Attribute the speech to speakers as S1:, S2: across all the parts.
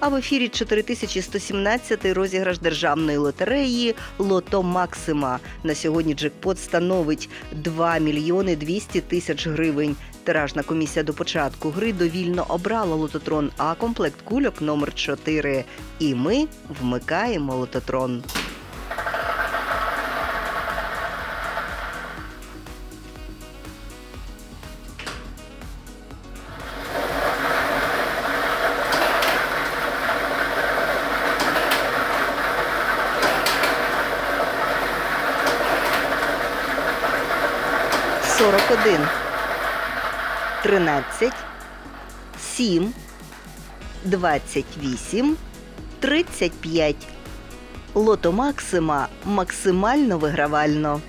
S1: А в ефірі 4117 розіграш державної лотереї Лото Максима. На сьогодні джекпот становить 2 мільйони 200 тисяч гривень. Тиражна комісія до початку гри довільно обрала лототрон А комплект кульок номер 4 І ми вмикаємо лототрон. Сорок один. Тринадцять. Сім. Двадцять вісім. Тридцять п'ять. Лото Максима максимально вигравально.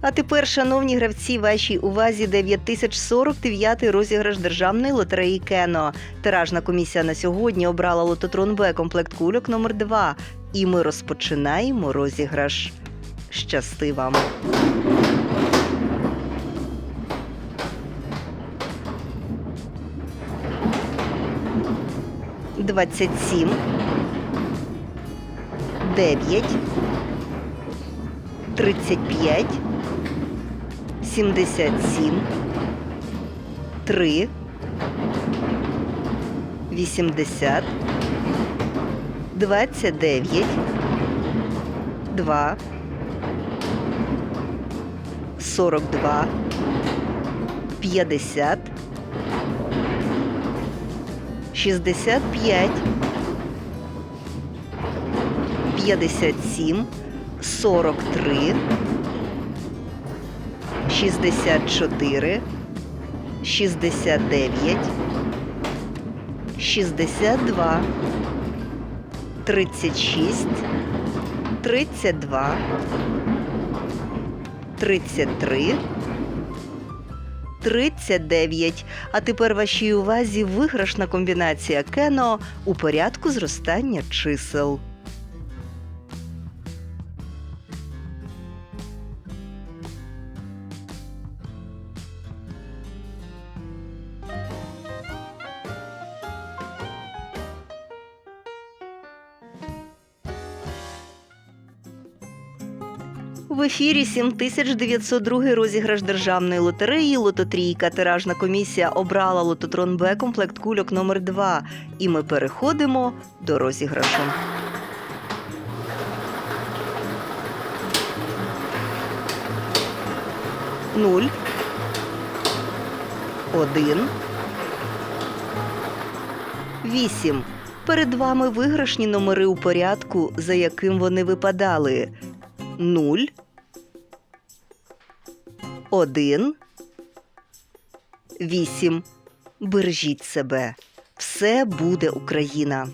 S1: А тепер, шановні гравці, вашій увазі 9049 розіграш державної лотереї Кено. Тиражна комісія на сьогодні обрала лототрон Б комплект кульок номер 2 І ми розпочинаємо розіграш. Щасти вам! Двадцять сім. Дев'ять. Тридцять п'ять. 77, 3, 80, 29, 2, 42, 50, 65, 57, 43, 64, 69, 62, 36, 32, 33, 39. А тепер вашій увазі виграшна комбінація кено у порядку зростання чисел. В ефірі 7902 розіграш державної лотереї Лототрійка. Тиражна комісія обрала лототрон Б комплект кульок номер 2 І ми переходимо до розіграшу. Нуль. Один. Вісім. Перед вами виграшні номери у порядку, за яким вони випадали. 0, 1, 8. Бережіть себе. Все буде Україна.